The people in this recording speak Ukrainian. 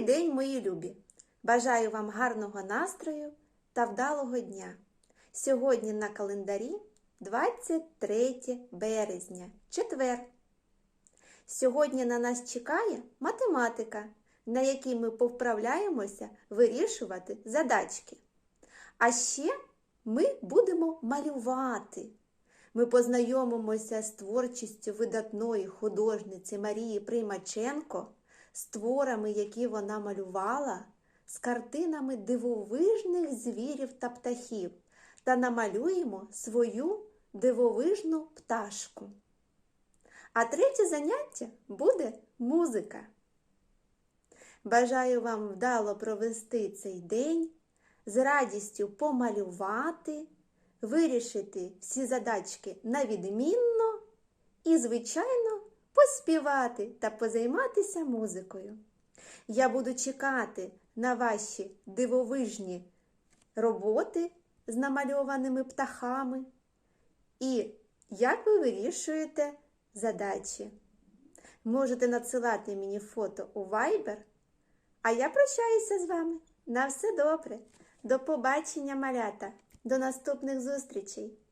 день, мої любі! Бажаю вам гарного настрою та вдалого дня. Сьогодні на календарі 23 березня, четвер. Сьогодні на нас чекає математика, на якій ми повправляємося вирішувати задачки. А ще ми будемо малювати. Ми познайомимося з творчістю видатної художниці Марії Приймаченко, з творами, які вона малювала, з картинами дивовижних звірів та птахів, та намалюємо свою дивовижну пташку. А третє заняття буде музика. Бажаю вам вдало провести цей день, з радістю помалювати, вирішити всі задачки на відмінно і, звичайно, поспівати та позайматися музикою. Я буду чекати на ваші дивовижні роботи з намальованими птахами і як ви вирішуєте задачі. Можете надсилати мені фото у Viber, а я прощаюся з вами. На все добре. До побачення, малята. До наступних зустрічей!